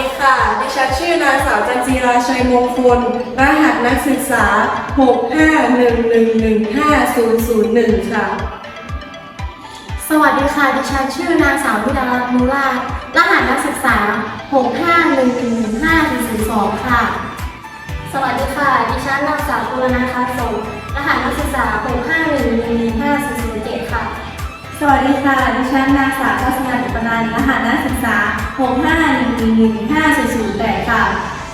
ดีค่ะ ดิฉันชื่อนางสาวจันจีราชัยมงคล รหัสนักศึกษา 651115001 ค่ะ สวัสดีค่ะ ดิฉันชื่อนางสาววิดารัตน์มูรารหัสนักศึกษา 651115402 ค่ะ สวัสดีค่ะ ดิฉันนางสาวปุรณาคาสงรหัส วัสดีค่ะ ดิฉันนางสาวทัศนันอุปนันท์รหัสนักศึกษา 651115008 ค่ะ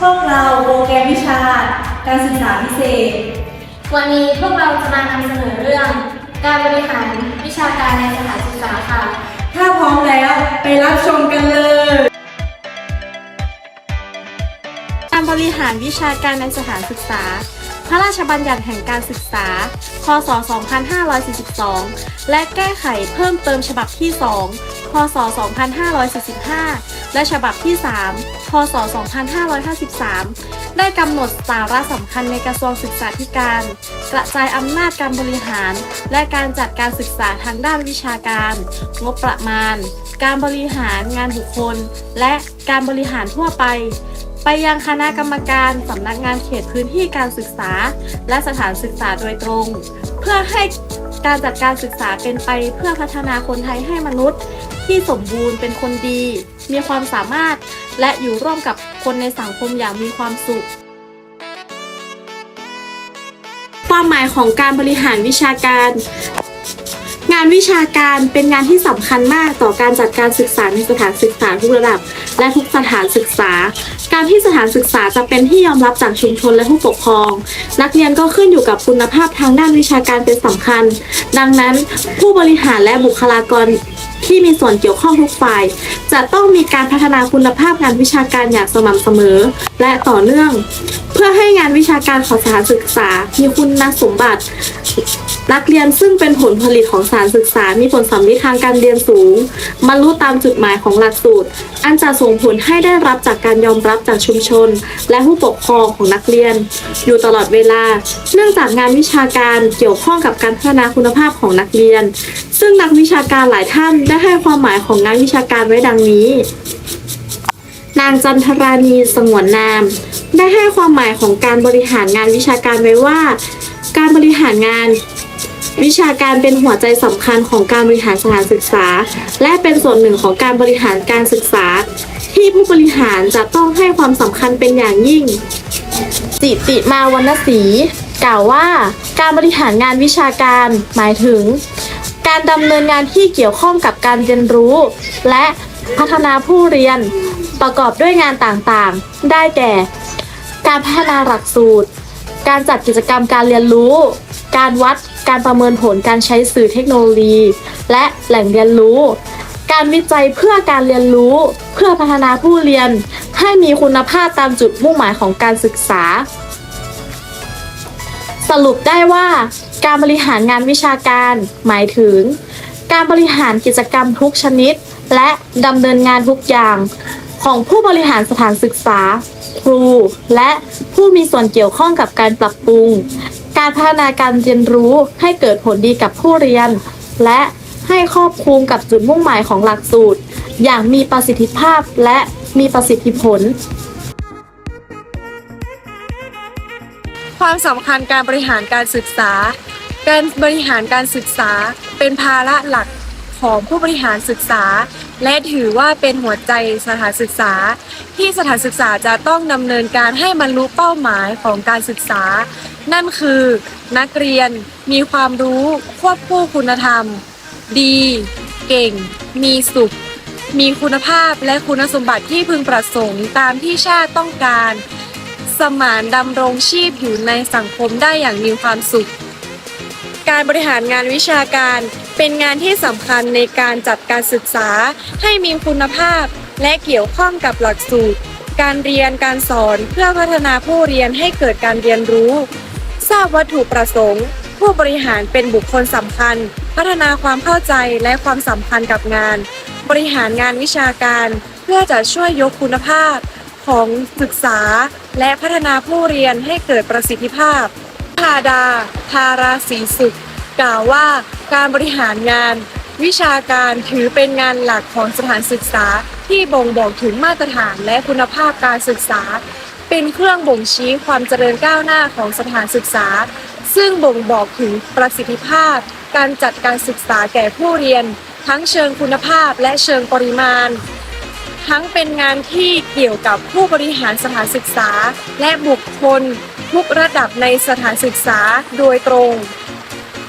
พวกเราโปรแกรมวิชา การศึกษาพิเศษ วันนี้พวกเราจะมานำเสนอเรื่อง การบริหารวิชาการในสถานศึกษาค่ะ ถ้าพร้อมแล้วไปรับชมกันเลย การบริหารวิชาการในสถานศึกษา พระราชบัญญัติแห่งการศึกษา พศ 2542 และแก้ไขเพิ่มเติมฉบับที่ 2 พศ 2545 และฉบับที่ 3 พศ 2553 ได้กำหนดสาระสำคัญในกระทรวงศึกษาธิการ กระจายอำนาจการบริหาร และการจัดการศึกษาทางด้านวิชาการ งบประมาณ การบริหารงานบุคคล และการบริหารทั่วไป ไปยังคณะกรรมการสำนักงานเขตพื้นที่การศึกษา และสถานศึกษาโดยตรง เพื่อให้การจัดการศึกษาเป็นไปเพื่อพัฒนาคนไทยให้มนุษย์ ที่สมบูรณ์เป็นคนดี มีความสามารถ และอยู่ร่วมกับคนในสังคมอย่างมีความสุขความหมายของการบริหารวิชาการ งานวิชาการเป็นงานที่สำคัญมากต่อการจัดการศึกษาในสถานศึกษาทุกระดับ และทุกสถานศึกษา การที่สถานศึกษาจะเป็นที่ยอมรับจากชุมชนและผู้ปกครอง นักเรียนก็ขึ้นอยู่กับคุณภาพทางด้านวิชาการเป็นสำคัญ ดังนั้นผู้บริหารและบุคลากรที่มีส่วนเกี่ยวข้องทุกฝ่าย จะต้องมีการพัฒนาคุณภาพงานวิชาการอย่างสม่ำเสมอ และต่อเนื่อง เพื่อให้งานวิชาการของสถานศึกษา มีคุณสมบัติ นักเรียนซึ่งเป็นผลผลิตของสถารศึกษา มีผลสำลิดทางการเรียนสูงบรรลุตามจุดหมายของหลักสูตร อันจะส่งผลให้ได้รับจากการยอมรับจากชุมชน และผู้ปกครองของนักเรียน อยู่ตลอดเวลา เนื่องจากงานวิชาการเกี่ยวข้องกับการพัฒนาคุณภาพของนักเรียน ซึ่งนักวิชาการหลายท่านได้ให้ความหมายของงานวิชาการไว้ดังนี้ นางจันทรานีสงวนนาม ได้ให้ความหมายของการบริหารงานวิชาการไว้ว่า การบริหารงานวิชาการเป็นหัวใจสำคัญของการบริหารสถานศึกษา และเป็นส่วนหนึ่งของการบริหารการศึกษา ที่ผู้บริหารจะต้องให้ความสำคัญเป็นอย่างยิ่ง จิติมาวรรณศรีกล่าวว่า การบริหารงานวิชาการ หมายถึง การดำเนินงานที่เกี่ยวข้องกับการเรียนรู้ และ พัฒนาผู้เรียนประกอบด้วยงานต่างๆ ได้แก่ การพัฒนาหลักสูตร การจัดกิจกรรมการเรียนรู้ การวัดการประเมินผลการใช้สื่อเทคโนโลยี และแหล่งเรียนรู้ การวิจัยเพื่อการเรียนรู้ เพื่อพัฒนาผู้เรียน ให้มีคุณภาพตามจุดมุ่งหมายของการศึกษา สรุปได้ว่า การบริหารงานวิชาการ หมายถึง การบริหารกิจกรรมทุกชนิด และดำเนินงานทุกอย่างของผู้บริหารสถานศึกษา ครู และผู้มีส่วนเกี่ยวข้องกับการปรับปรุง การพัฒนาการเรียนรู้ให้เกิดผลดีกับผู้เรียน และให้ครอบคลุมกับจุดมุ่งหมายของหลักสูตร อย่างมีประสิทธิภาพและมีประสิทธิผล ความสำคัญการบริหารการศึกษา การบริหารการศึกษาเป็นภาระหลัก ของผู้บริหารศึกษา และถือว่าเป็นหัวใจสถานศึกษา ที่สถานศึกษาจะต้องดำเนินการให้บรรลุเป้าหมายของการศึกษา นั่นคือนักเรียนมีความรู้ควบคู่คุณธรรม ดี เก่ง มีสุข มีคุณภาพและคุณสมบัติที่พึงประสงค์ตามที่ชาติต้องการ สมานดำรงชีพอยู่ในสังคมได้อย่างมีความสุขการบริหารงานวิชาการ เป็นงานที่สำคัญในการจัดการศึกษาให้มีคุณภาพ และเกี่ยวข้องกับหลักสูตร การเรียนการสอนเพื่อพัฒนาผู้เรียนให้เกิดการเรียนรู้ ทราบวัตถุประสงค์ ผู้บริหารเป็นบุคคลสำคัญ พัฒนาความเข้าใจและความสัมพันธ์กับงาน บริหารงานวิชาการ เพื่อจะช่วยยกคุณภาพของศึกษา และพัฒนาผู้เรียนให้เกิดประสิทธิภาพพาดา ทาราศีสุข กล่าวว่า การบริหารงาน วิชาการถือเป็นงานหลักของสถานศึกษา ที่บ่งบอกถึงมาตรฐานและคุณภาพการศึกษา เป็นเครื่องบ่งชี้ความเจริญก้าวหน้าของสถานศึกษา ซึ่งบ่งบอกถึงประสิทธิภาพ การจัดการศึกษาแก่ผู้เรียน ทั้งเชิงคุณภาพและเชิงปริมาณทั้งเป็นงานที่เกี่ยวกับผู้บริหารสถานศึกษา และบุคคล ทุกระดับในสถานศึกษาโดยตรง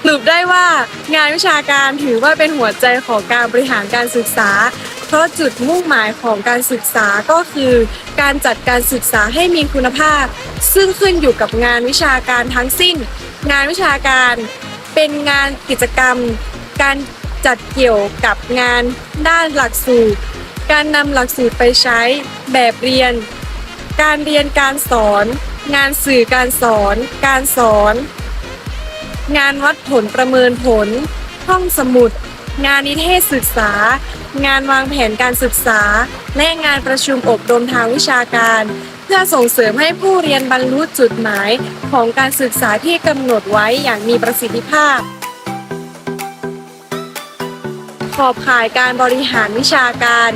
สรุปได้ว่างานวิชาการถือว่าเป็นหัวใจของการบริหารการศึกษา เพราะจุดมุ่งหมายของการศึกษาก็คือ การจัดการศึกษาให้มีคุณภาพ ซึ่งขึ้นอยู่กับงานวิชาการทั้งสิ้น งานวิชาการเป็นงานกิจกรรม การจัดเกี่ยวกับงานด้านหลักสูตร การนำหลักสูตรไปใช้แบบเรียน การเรียนการสอน งานสื่อการสอน การสอน งานวัดผลประเมินผล ห้องสมุด งานนิเทศศึกษา งานวางแผนการศึกษา และงานประชุมอบรมทางวิชาการ เพื่อส่งเสริมให้ผู้เรียนบรรลุจุดหมายของการศึกษาที่กำหนดไว้อย่างมีประสิทธิภาพ ขอบข่ายการบริหารวิชาการ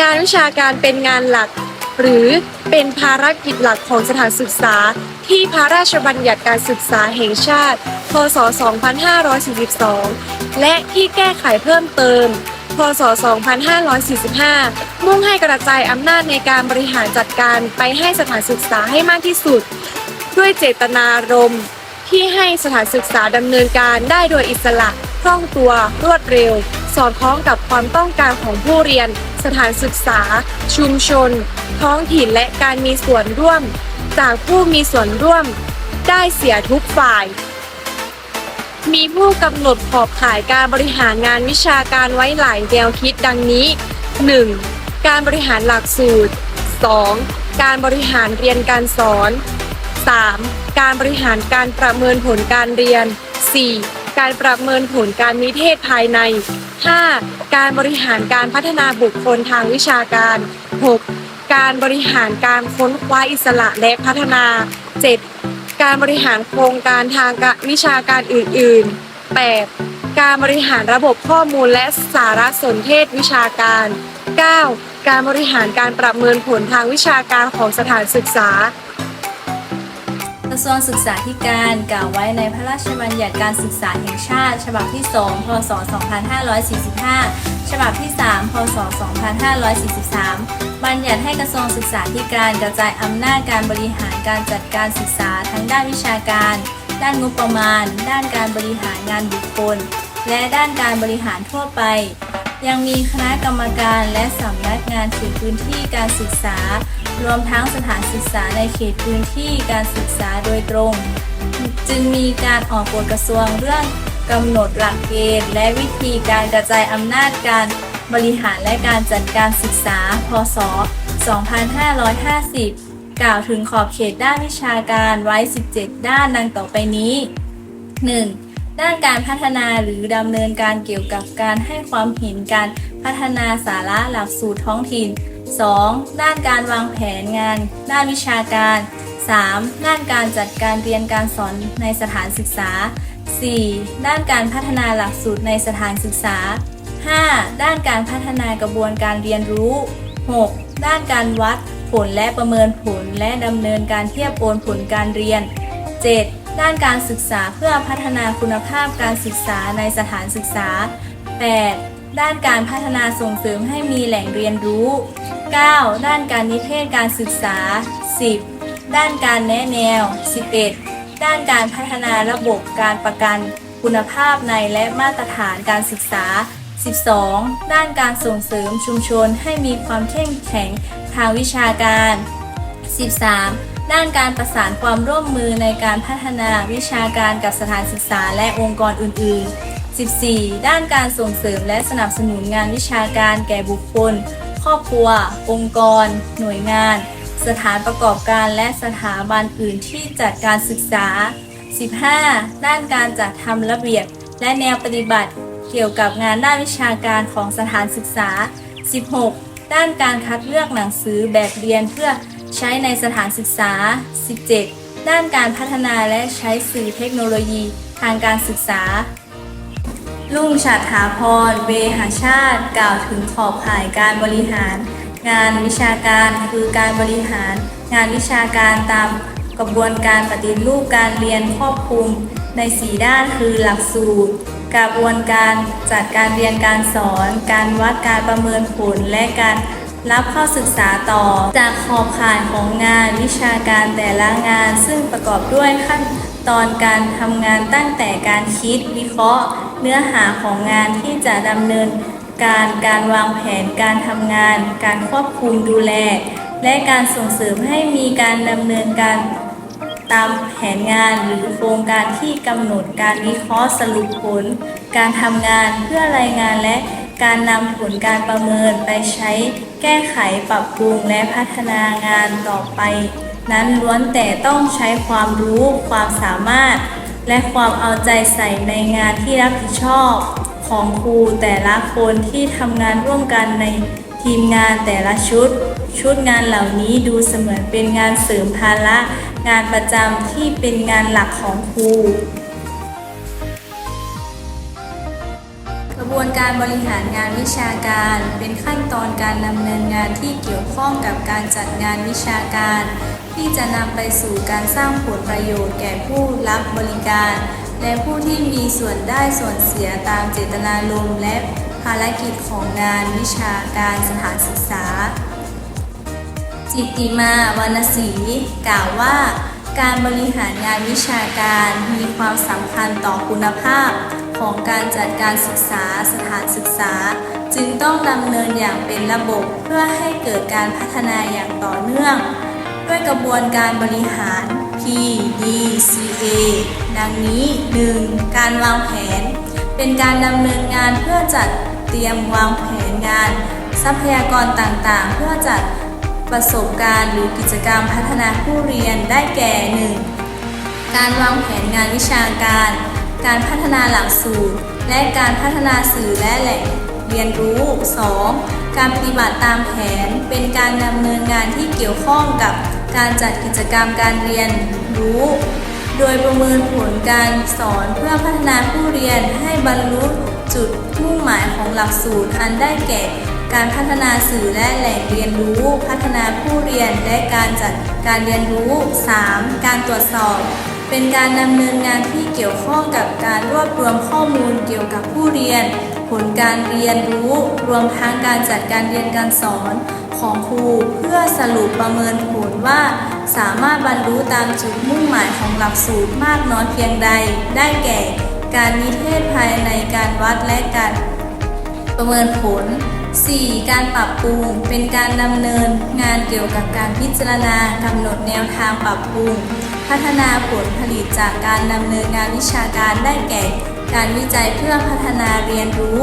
งานวิชาการเป็นงานหลัก หรือเป็นภารกิจหลักของสถานศึกษา ที่พระราชบัญญัติการศึกษาแห่งชาติ พศ 2542 และที่แก้ไขเพิ่มเติม พศ 2545 มุ่งให้กระจายอำนาจในการบริหารจัดการไปให้สถานศึกษาให้มากที่สุด ด้วยเจตนารมณ์ที่ให้สถานศึกษาดำเนินการได้โดยอิสระคล่องตัวรวดเร็ว สอดคล้องกับความต้องการของผู้เรียน สถานศึกษา ชุมชน ท้องถิ่นและการมีส่วนร่วม จากผู้มีส่วนร่วมได้เสียทุกฝ่าย มีผู้กำหนดขอบข่ายการบริหารงานวิชาการไว้หลายแนวคิดดังนี้ 1. การบริหารหลักสูตร 2. การบริหารเรียนการสอน 3. การบริหารการประเมินผลการเรียน 4. การประเมินผลการนิเทศภายใน 5. การบริหารการพัฒนาบุคคลทางวิชาการ 6. การบริหารการค้นคว้าอิสระและพัฒนา 7. การบริหารโครงการทางวิชาการอื่น ๆ 8. การบริหารระบบข้อมูลและสารสนเทศวิชาการ 9. การบริหารการประเมินผลทางวิชาการของสถานศึกษา ทรวงศึกษาธิการกล่าวไว้ในพระราชบัญญัติการศึกษาแห่งชาติ ฉบับที่ 2 พศ 2545 ฉบับที่ 3 พศ 2543 บัญญัติให้กระทรวงศึกษาธิการกระจายอำนาจการบริหารการจัดการศึกษาทั้งด้านวิชาการ ด้านงบประมาณ ด้านการบริหารงานบุคคล และด้านการบริหารทั่วไป ยังมีคณะกรรมการและสำนักงานเขตพื้นที่การศึกษา รวมทั้งสถานศึกษาในเขตพื้นที่การศึกษาโดยตรง จึงมีการออกกฎกระทรวงเรื่องกำหนดหลักเกณฑ์และวิธีการกระจายอำนาจการบริหารและการจัดการศึกษา พศ 2550 กล่าวถึงขอบเขตด้านวิชาการไว้ 17 ด้านดังต่อไปนี้ 1. ด้านการพัฒนาหรือดำเนินการเกี่ยวกับการให้ความเห็นการพัฒนาสาระหลักสูตรท้องถิ่น 2. ด้านการวางแผนงาน ด้านวิชาการ 3. ด้านการจัดการเรียนการสอนในสถานศึกษา 4. ด้านการพัฒนาหลักสูตรในสถานศึกษา 5. ด้านการพัฒนากระบวนการเรียนรู้ 6. ด้านการวัดผลและประเมินผลและดำเนินการเทียบโอนผลการเรียน 7. ด้านการศึกษาเพื่อพัฒนาคุณภาพการศึกษาในสถานศึกษา 8. ด้านการพัฒนาส่งเสริมให้มีแหล่งเรียนรู้ 9. ด้านการนิเทศการศึกษา 10. ด้านการแนะแนว 11. ด้านการพัฒนาระบบการประกันคุณภาพในและมาตรฐานการศึกษา 12. ด้านการส่งเสริมชุมชนให้มีความเข้มแข็งทางวิชาการ 13. ด้านการประสานความร่วมมือในการพัฒนาวิชาการกับสถานศึกษาและองค์กรอื่น ๆ 14. ด้านการส่งเสริมและสนับสนุนงานวิชาการแก่บุคคล ครอบครัว องค์กร หน่วยงาน สถานประกอบการและสถาบันอื่นที่จัดการศึกษา 15. ด้านการจัดทำระเบียบ และแนวปฏิบัติ เกี่ยวกับงานด้านวิชาการของสถานศึกษา 16. ด้านการคัดเลือกหนังสือแบบเรียนเพื่อใช้ในสถานศึกษา 17. ด้านการพัฒนาและใช้สื่อเทคโนโลยีทางการศึกษา ลุงฉัตรถาพรเวหาชาติ กล่าวถึงขอบข่ายการบริหาร งานวิชาการคือการบริหาร งานวิชาการตามกระบวนการปฏิรูปการเรียนครอบคลุม ใน 4 ด้านคือหลักสูตรกระบวนการจัดการเรียนการสอน การวัดการประเมินผลและการรับเข้าศึกษาต่อ จากขอบข่ายของงานวิชาการแต่ละงาน ซึ่งประกอบด้วยขั้น ตอนการทำงานตั้งแต่การคิดวิเคราะห์ เนื้อหาของงานที่จะดำเนิน การการวางแผนการทำงาน การควบคุมดูแล และการส่งเสริมให้มีการดำเนินการตามแผนงานหรือโครงการที่กำหนดการวิเคราะห์สรุปผล การทำงานเพื่อรายงานและการนำผลการประเมินไปใช้แก้ไขปรับปรุงและพัฒนางานต่อไป นั้นล้วนแต่ต้องใช้ความรู้ความสามารถ และความเอาใจใส่ในงานที่รับผิดชอบ ของครูแต่ละคนที่ทำงานร่วมกันในทีมงานแต่ละชุด ชุดงานเหล่านี้ดูเสมือนเป็นงานเสริมภาระ งานประจำที่เป็นงานหลักของครูกระบวนการบริหารงานวิชาการเป็นขั้นตอนการดำเนินงานที่เกี่ยวข้องกับการจัดงานวิชาการ ที่จะนำไปสู่การสร้างผลประโยชน์แก่ผู้รับบริการ และผู้ที่มีส่วนได้ส่วนเสียตามเจตนารมณ์และภารกิจของงานวิชาการสถานศึกษา จิตติมาวรรณศรีกล่าวว่า การบริหารงานวิชาการมีความสำคัญต่อคุณภาพของการจัดการศึกษาสถานศึกษา จึงต้องดำเนินอย่างเป็นระบบเพื่อให้เกิดการพัฒนาอย่างต่อเนื่อง ด้วยกระบวนการบริหาร P D C A ดังนี้ 1. การวางแผน เป็นการดำเนินงานเพื่อจัดเตรียมวางแผนงาน ทรัพยากรต่างๆ เพื่อจัดประสบการณ์หรือกิจกรรมพัฒนาผู้เรียนได้แก่ 1. การวางแผนงานวิชาการ การพัฒนาหลักสูตร และการพัฒนาสื่อและแหล่ง เรียนรู้ 2. การปฏิบัติตามแผน เป็นการดำเนินงานที่เกี่ยวข้องกับการจัดกิจกรรมการเรียนรู้ โดยประเมินผลการสอนเพื่อพัฒนาผู้เรียนให้บรรลุจุดมุ่งหมายของหลักสูตรอันได้แก่ การพัฒนาสื่อและแหล่งเรียนรู้ พัฒนาผู้เรียนและการจัดการเรียนรู้ 3. การตรวจสอบเป็นการดำเนินงานที่เกี่ยวข้องกับการรวบรวมข้อมูลเกี่ยวกับผู้เรียน ผลการเรียนรู้รวมทั้งการจัดการเรียนการสอนของครูเพื่อสรุปประเมินผลว่า สามารถบรรลุตามจุดมุ่งหมายของหลักสูตรมากน้อยเพียงใด ได้แก่ การนิเทศภายในการวัดและการประเมินผล 4. การปรับปรุงเป็นการดำเนินงานเกี่ยวกับการพิจารณากำหนดแนวทางปรับปรุง พัฒนาผลผลิตจากการดำเนินงานวิชาการได้แก่ การวิจัยเพื่อพัฒนาเรียนรู้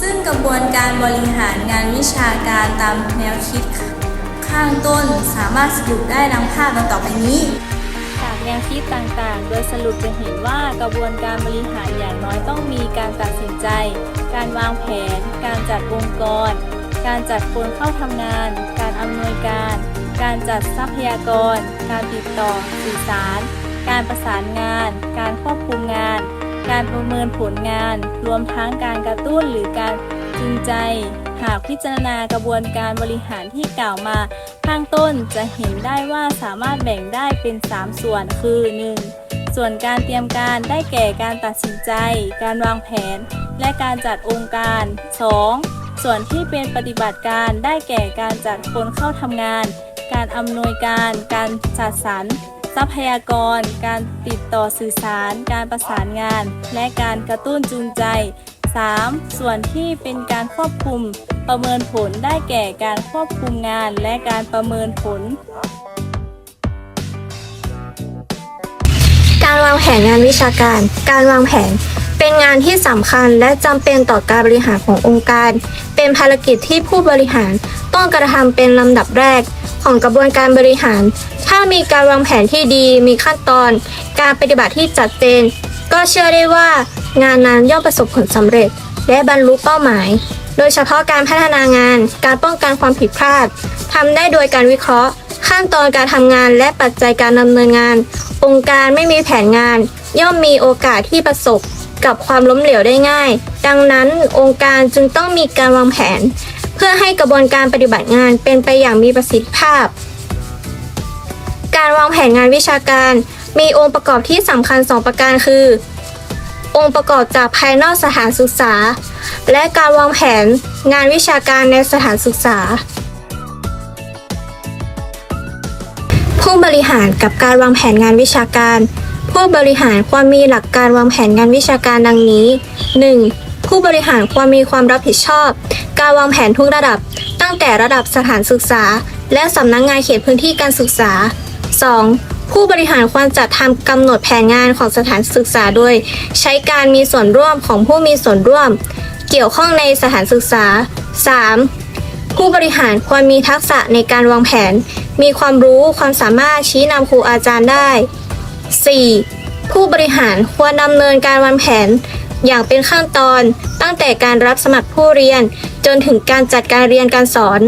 ซึ่งกระบวนการบริหารงานวิชาการตามแนวคิดข้างต้นสามารถสรุปได้ดังภาพดังต่อไปนี้จากแนวคิดต่างๆ โดยสรุปจะเห็นว่ากระบวนการบริหารอย่างน้อยต้องมีการตัดสินใจ การวางแผน การจัดองค์กร การจัดคนเข้าทำงาน การอำนวยการ การจัดทรัพยากร การติดต่อสื่อสาร การประสานงาน การควบคุมงาน การประเมินผลงาน รวมทั้งการกระตุ้นหรือการจูงใจ หากพิจารณากระบวนการบริหารที่กล่าวมา ข้างต้นจะเห็นได้ว่าสามารถแบ่งได้เป็น 3 ส่วนคือ 1. ส่วนการเตรียมการได้แก่การตัดสินใจ การวางแผน และการจัดองค์การ 2. ส่วนที่เป็นปฏิบัติการได้แก่การจัดคนเข้าทำงาน การอำนวยการ การจัดสรร ทรัพยากร การติดต่อสื่อสาร การประสานงาน และการกระตุ้นจูงใจ 3. ส่วนที่เป็นการควบคุม ประเมินผลได้แก่การควบคุมงานและการประเมินผล การวางแผนงานวิชาการ การวางแผน เป็นงานที่สำคัญและจำเป็นต่อการบริหารขององค์การ เป็นภารกิจที่ผู้บริหารต้องกระทำเป็นลำดับแรกของกระบวนการบริหาร ถ้ามีการวางแผนที่ดี มีขั้นตอน การปฏิบัติที่จัดเจน ก็เชื่อได้ว่างานนั้นย่อมประสบผลสำเร็จ และบรรลุเป้าหมาย โดยเฉพาะการพัฒนางาน การป้องกันความผิดพลาดทำได้โดยการวิเคราะห์ ขั้นตอนการทำงานและปัจจัยการดำเนินงาน องค์การไม่มีแผนงาน ย่อมมีโอกาสที่ประสบ กับความล้มเหลวได้ง่าย ดังนั้นองค์การจึงต้องมีการวางแผน เพื่อให้กระบวนการปฏิบัติงานเป็นไปอย่างมีประสิทธิภาพ การวางแผนงานวิชาการ มีองค์ประกอบที่สำคัญ 2 ประการคือ องค์ประกอบจากภายนอกสถานศึกษา และการวางแผนงานวิชาการในสถานศึกษาผู้บริหารกับการวางแผนงานวิชาการ ผู้บริหารควรมีหลักการวางแผนงานวิชาการดังนี้ 1. ผู้บริหารควรมีความรับผิดชอบ การวางแผนทุกระดับ ตั้งแต่ระดับสถานศึกษา และสำนักงงานเขตพื้นที่การศึกษา 2. ผู้บริหารควรจัดทำกำหนดแผนงานของสถานศึกษาโดย ใช้การมีส่วนร่วมของผู้มีส่วนร่วม เกี่ยวข้องในสถานศึกษา 3. ผู้บริหารควรมีทักษะในการวางแผน มีความรู้ความสามารถชี้นำครูอาจารย์ได้ 4. ผู้บริหารควรดำเนินการวางแผน อย่างเป็นขั้นตอนตั้งแต่การรับสมัครผู้เรียน จนถึงการจัดการเรียนการสอน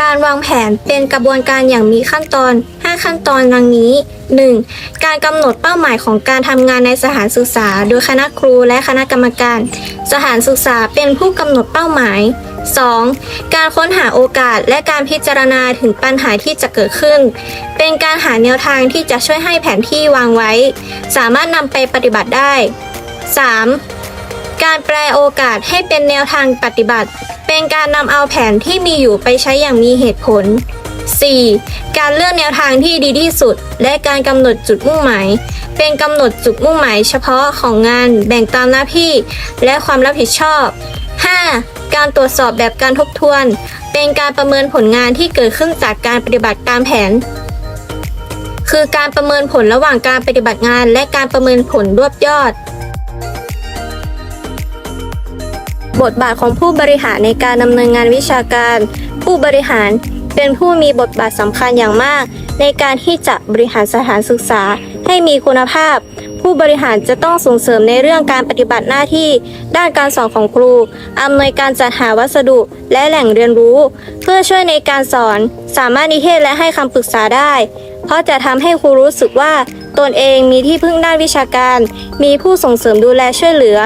การวางแผนเป็นกระบวนการอย่างมีขั้นตอน 5 ขั้นตอนดังนี้ 1. การกำหนดเป้าหมายของการทำงานในสถานศึกษา โดยคณะครูและคณะกรรมการ สถานศึกษาเป็นผู้กำหนดเป้าหมาย 2. การค้นหาโอกาสและการพิจารณาถึงปัญหาที่จะเกิดขึ้น เป็นการหาแนวทางที่จะช่วยให้แผนที่วางไว้ สามารถนำไปปฏิบัติได้ 3. การแปลโอกาสให้เป็นแนวทางปฏิบัติ เป็นการนำเอาแผนที่มีอยู่ไปใช้อย่างมีเหตุผล 4. การเลือกแนวทางที่ดีที่สุด และการกำหนดจุดมุ่งหมาย เป็นกำหนดจุดมุ่งหมายเฉพาะของงานแบ่งตามหน้าที่ และความรับผิดชอบ 5. การตรวจสอบแบบการทบทวน เป็นการประเมินผลงานที่เกิดขึ้นจากการปฏิบัติตามแผน คือการประเมินผลระหว่างการปฏิบัติงาน และการประเมินผลรวบยอด บทบาทของผู้บริหารในการดำเนินงานวิชาการ ผู้บริหารเป็นผู้มีบทบาทสำคัญอย่างมาก ในการที่จะบริหารสถานศึกษา ให้มีคุณภาพ ผู้บริหารจะต้องส่งเสริมในเรื่องการปฏิบัติหน้าที่ ด้านการสอนของครู อำนวยการจัดหาวัสดุและแหล่งเรียนรู้ เพื่อช่วยในการสอน สามารถนิเทศและให้คำปรึกษาได้ เพราะจะทำให้ครูรู้สึกว่าตนเองมีที่พึ่งด้านวิชาการ มีผู้ส่งเสริมดูแลช่วยเหลือ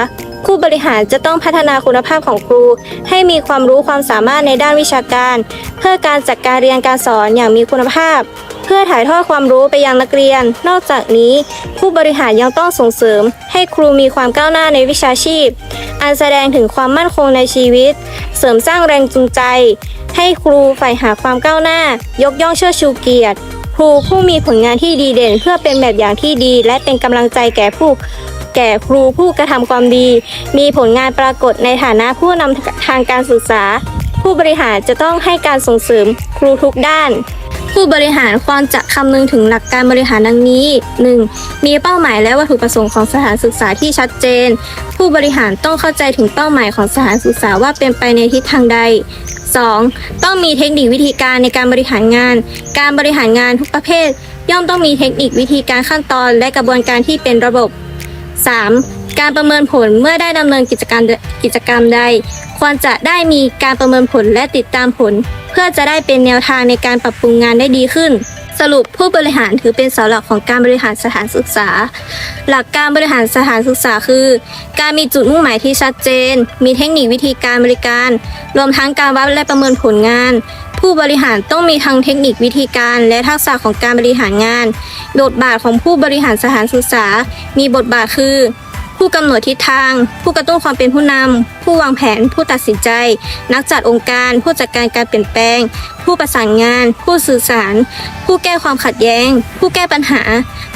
ผู้บริหารจะต้องพัฒนาคุณภาพของครู ให้มีความรู้ความสามารถในด้านวิชาการ เพื่อการจัดการเรียนการสอนอย่างมีคุณภาพ เพื่อถ่ายทอดความรู้ไปยังนักเรียน นอกจากนี้ ผู้บริหารยังต้องส่งเสริม ให้ครูมีความก้าวหน้าในวิชาชีพ อันแสดงถึงความมั่นคงในชีวิต เสริมสร้างแรงจูงใจ ให้ครูใฝ่หาความก้าวหน้า ยกย่องเชิดชูเกียรติ ครูผู้มีผลงานที่ดีเด่น เพื่อเป็นแบบอย่างที่ดี และเป็นกำลังใจแก่ผู้แก่ครูผู้กระทำความดี มีผลงานปรากฏในฐานะผู้นำทางการศึกษา ผู้บริหารจะต้องให้การส่งเสริมครูทุกด้าน ผู้บริหารควรจะคำนึงถึงหลักการบริหารดังนี้ 1. มีเป้าหมายและวัตถุประสงค์ของสถานศึกษาที่ชัดเจน ผู้บริหารต้องเข้าใจถึงเป้าหมายของสถานศึกษาว่าเป็นไปในทิศทางใด 2. ต้องมีเทคนิควิธีการในการบริหารงาน การบริหารงานทุกประเภท ย่อมต้องมีเทคนิควิธีการขั้นตอนและกระบวนการที่เป็นระบบ 3. การประเมินผลเมื่อได้ดำเนินกิจการกิจกรรมใด ควรจะได้มีการประเมินผลและติดตามผล เพื่อจะได้เป็นแนวทางในการปรับปรุงงานได้ดีขึ้น สรุปผู้บริหารถือเป็นเสาหลักของการบริหารสถานศึกษา หลักการบริหารสถานศึกษาคือ การมีจุดมุ่งหมายที่ชัดเจน มีเทคนิควิธีการบริการ รวมทั้งการวัดและประเมินผลงานผู้บริหารต้องมีทั้งเทคนิควิธีการและทักษะของการบริหารงาน บทบาทของผู้บริหารสถานศึกษา มีบทบาทคือ ผู้กำหนดทิศทาง ผู้กระตุ้นความเป็นผู้นำ ผู้วางแผน ผู้ตัดสินใจ นักจัดองค์การ ผู้จัดการการเปลี่ยนแปลง ผู้ประสานงาน ผู้สื่อสาร ผู้แก้ความขัดแย้ง ผู้แก้ปัญหา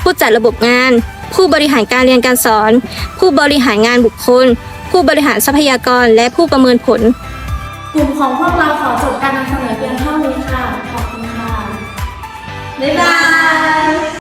ผู้จัดระบบงาน ผู้บริหารการเรียนการสอน ผู้บริหารงานบุคคล ผู้บริหารทรัพยากร และผู้ประเมินผล กลุ่มของพวกเราขอจบการนำเสนอเพียงเท่านี้ค่ะ ขอบคุณค่ะ บ๊ายบาย